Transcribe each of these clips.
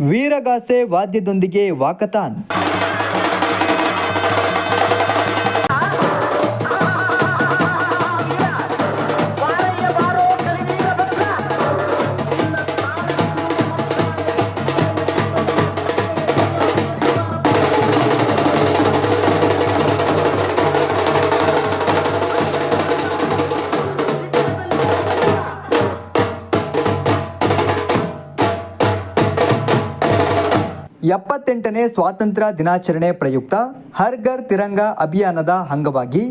ವೀರಗಾಸೆ ವಾದ್ಯದೊಂದಿಗೆ ವಾಕತಾನ್ ಎಪ್ಪತ್ತೆಂಟನೇ ಸ್ವಾತಂತ್ರ್ಯ ದಿನಾಚರಣೆ ಪ್ರಯುಕ್ತ ಹರ್ ಘರ್ ತಿರಂಗ ಅಭಿಯಾನದ ಅಂಗವಾಗಿ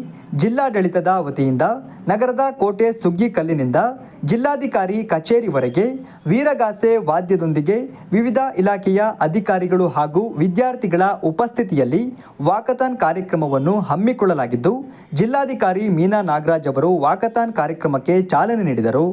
ಜಿಲ್ಲಾಡಳಿತದ ವತಿಯಿಂದ ನಗರದ ಕೋಟೆ ಸುಗ್ಗಿಕಲ್ಲಿನಿಂದ ಜಿಲ್ಲಾಧಿಕಾರಿ ಕಚೇರಿವರೆಗೆ ವೀರಗಾಸೆ ವಾದ್ಯದೊಂದಿಗೆ ವಿವಿಧ ಇಲಾಖೆಯ ಅಧಿಕಾರಿಗಳು ಹಾಗೂ ವಿದ್ಯಾರ್ಥಿಗಳ ಉಪಸ್ಥಿತಿಯಲ್ಲಿ ವಾಕಥಾನ್ ಕಾರ್ಯಕ್ರಮವನ್ನು ಹಮ್ಮಿಕೊಳ್ಳಲಾಗಿದ್ದು, ಜಿಲ್ಲಾಧಿಕಾರಿ ಮೀನಾ ನಾಗರಾಜ್ ಅವರು ವಾಕಥಾನ್ ಕಾರ್ಯಕ್ರಮಕ್ಕೆ ಚಾಲನೆ ನೀಡಿದರು.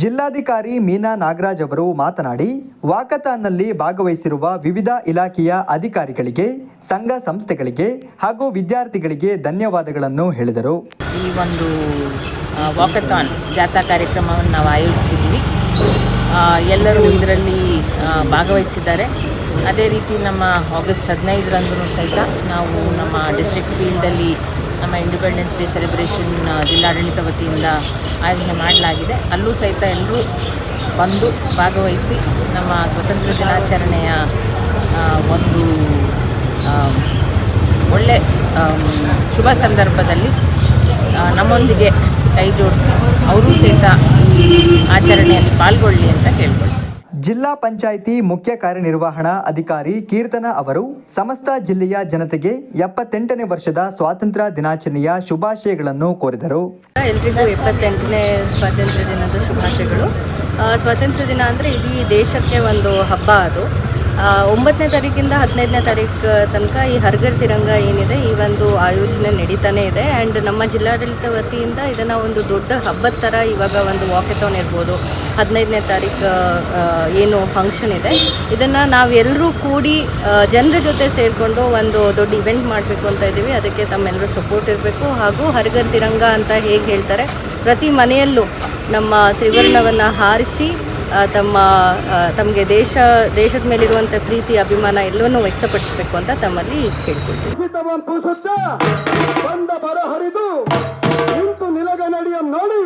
ಜಿಲ್ಲಾಧಿಕಾರಿ ಮೀನಾ ನಾಗರಾಜ್ ಅವರು ಮಾತನಾಡಿ, ವಾಕಥಾನ್ನಲ್ಲಿ ಭಾಗವಹಿಸಿರುವ ವಿವಿಧ ಇಲಾಖೆಯ ಅಧಿಕಾರಿಗಳಿಗೆ, ಸಂಘ ಸಂಸ್ಥೆಗಳಿಗೆ ಹಾಗೂ ವಿದ್ಯಾರ್ಥಿಗಳಿಗೆ ಧನ್ಯವಾದಗಳನ್ನು ಹೇಳಿದರು. ಈ ಒಂದು ವಾಕಥಾನ್ ಜಾಥಾ ಕಾರ್ಯಕ್ರಮವನ್ನು ನಾವು ಆಯೋಜಿಸಿದ್ವಿ ಎಲ್ಲರೂ ಇದರಲ್ಲಿ ಭಾಗವಹಿಸಿದ್ದಾರೆ. ಅದೇ ರೀತಿ ನಮ್ಮ ಆಗಸ್ಟ್ ಹದಿನೈದರಂದು ಸಹಿತ ನಾವು ನಮ್ಮ ಡಿಸ್ಟ್ರಿಕ್ಟ್ ಫೀಲ್ಡಲ್ಲಿ ನಮ್ಮ ಇಂಡಿಪೆಂಡೆನ್ಸ್ ಡೇ ಸೆಲೆಬ್ರೇಷನ್ ಜಿಲ್ಲಾಡಳಿತ ವತಿಯಿಂದ ಆಯೋಜನೆ ಮಾಡಲಾಗಿದೆ. ಅಲ್ಲೂ ಸಹಿತ ಎಲ್ಲರೂ ಬಂದು ಭಾಗವಹಿಸಿ ನಮ್ಮ ಸ್ವತಂತ್ರ ದಿನಾಚರಣೆಯ ಒಂದು ಒಳ್ಳೆ ಶುಭ ಸಂದರ್ಭದಲ್ಲಿ ನಮ್ಮೊಂದಿಗೆ ಕೈ ಜೋಡಿಸಿ, ಅವರೂ ಸಹಿತ ಈ ಆಚರಣೆಯಲ್ಲಿ ಪಾಲ್ಗೊಳ್ಳಿ ಅಂತ ಕೇಳ್ಕೊಳ್ಳಿ ಜಿಲ್ಲಾ ಪಂಚಾಯಿತಿ ಮುಖ್ಯ ಕಾರ್ಯನಿರ್ವಹಣಾ ಅಧಿಕಾರಿ ಕೀರ್ತನ ಅವರು ಸಮಸ್ತ ಜಿಲ್ಲೆಯ ಜನತೆಗೆ ಎಪ್ಪತ್ತೆಂಟನೇ ವರ್ಷದ ಸ್ವಾತಂತ್ರ್ಯ ದಿನಾಚರಣೆಯ ಶುಭಾಶಯಗಳನ್ನು ಕೋರಿದರು. ಎಲ್ರಿಗೂ ಎಪ್ಪತ್ತೆಂಟನೇ ಸ್ವಾತಂತ್ರ್ಯ ದಿನದ ಶುಭಾಶಯಗಳು. ಸ್ವಾತಂತ್ರ್ಯ ದಿನ ಅಂದರೆ ಇಡೀ ದೇಶಕ್ಕೆ ಒಂದು ಹಬ್ಬ ಅದು. ಒಂಬತ್ತನೇ ತಾರೀಕಿಂದ ಹದಿನೈದನೇ ತಾರೀಕು ತನಕ ಈ ಹರ್ಗರ್ ತಿರಂಗ ಏನಿದೆ, ಈ ಒಂದು ಆಯೋಜನೆ ನಡೀತಾನೆ ಇದೆ. ಆ್ಯಂಡ್ ನಮ್ಮ ಜಿಲ್ಲಾಡಳಿತ ವತಿಯಿಂದ ಇದನ್ನು ಒಂದು ದೊಡ್ಡ ಹಬ್ಬದ ಥರ ಇವಾಗ ಒಂದು ವಾಕೆಥಾನ್ ಇರ್ಬೋದು. ಹದಿನೈದನೇ ತಾರೀಕು ಏನು ಫಂಕ್ಷನ್ ಇದೆ. ಇದನ್ನು ನಾವೆಲ್ಲರೂ ಕೂಡಿ ಜನರ ಜೊತೆ ಸೇರಿಕೊಂಡು ಒಂದು ದೊಡ್ಡ ಇವೆಂಟ್ ಮಾಡಬೇಕು ಅಂತ ಇದ್ದೀವಿ. ಅದಕ್ಕೆ ತಮ್ಮೆಲ್ಲರೂ ಸಪೋರ್ಟ್ ಇರಬೇಕು. ಹಾಗೂ ಹರ್ಗರ್ ತಿರಂಗ ಅಂತ ಹೇಗೆ ಹೇಳ್ತಾರೆ, ಪ್ರತಿ ಮನೆಯಲ್ಲೂ ನಮ್ಮ ತ್ರಿವರ್ಣವನ್ನು ಹಾರಿಸಿ ತಮ್ಮ ತಮಗೆ ದೇಶ, ದೇಶದ ಮೇಲಿರುವಂಥ ಪ್ರೀತಿ, ಅಭಿಮಾನ ಎಲ್ಲವನ್ನೂ ವ್ಯಕ್ತಪಡಿಸಬೇಕು ಅಂತ ತಮ್ಮಲ್ಲಿ ಕೇಳ್ಕೊಳ್ತೀವಿ ಬಂದ ಬರ ನಿಲಗ ನಡಿಯಂ ನೋಡಿ.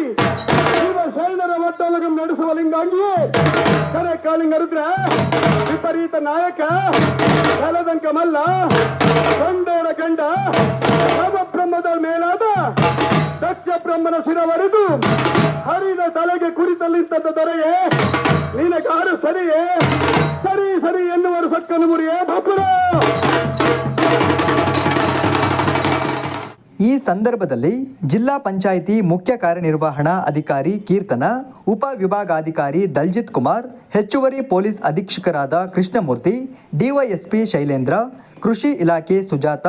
ಶಿವ ಶರಣರ ನಡೆಸುವ ಲಿಂಗಾಂಗಿಯೇ, ಕರೆ ಕಾಲಿಂಗರುದ್ರ ವಿಪರೀತ ನಾಯಕ ಕಲದಂಕ ಮಲ್ಲ ಕೊಂಡೋರ ಗಂಡ ಬ್ರಹ್ಮನ ಹರಿನ ತಲೆಗೆ ಕುರಿತಲ್ಲಿದ್ದ ದೊರೆಯೇ ನಿನಗಾರು ಸರಿಯೇ, ಸರಿ ಸರಿ ಎನ್ನುವರು ಸಕ್ಕನು ಮುರಿಯೇ, ಬಾಪುರ! ಈ ಸಂದರ್ಭದಲ್ಲಿ ಜಿಲ್ಲಾ ಪಂಚಾಯಿತಿ ಮುಖ್ಯ ಕಾರ್ಯನಿರ್ವಹಣಾ ಅಧಿಕಾರಿ ಕೀರ್ತನ, ಉಪ ವಿಭಾಗಾಧಿಕಾರಿ ದಲ್ಜಿತ್ ಕುಮಾರ್, ಹೆಚ್ಚುವರಿ ಪೊಲೀಸ್ ಅಧೀಕ್ಷಕರಾದ ಕೃಷ್ಣಮೂರ್ತಿ, ಡಿವೈಎಸ್ಪಿ ಶೈಲೇಂದ್ರ, ಕೃಷಿ ಇಲಾಖೆ ಸುಜಾತ,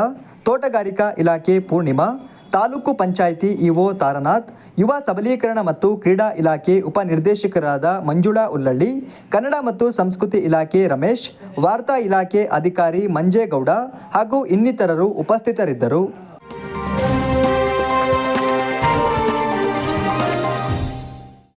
ತೋಟಗಾರಿಕಾ ಇಲಾಖೆ ಪೂರ್ಣಿಮಾ ತಾಲೂಕು ಪಂಚಾಯಿತಿ ಇಒ ತಾರನಾಥ್, ಯುವ ಸಬಲೀಕರಣ ಮತ್ತು ಕ್ರೀಡಾ ಇಲಾಖೆ ಉಪನಿರ್ದೇಶಕರಾದ ಮಂಜುಳಾ ಉಲ್ಲಳ್ಳಿ, ಕನ್ನಡ ಮತ್ತು ಸಂಸ್ಕೃತಿ ಇಲಾಖೆ ರಮೇಶ್, ವಾರ್ತಾ ಇಲಾಖೆ ಅಧಿಕಾರಿ ಮಂಜೇಗೌಡ ಹಾಗೂ ಇನ್ನಿತರರು ಉಪಸ್ಥಿತರಿದ್ದರು.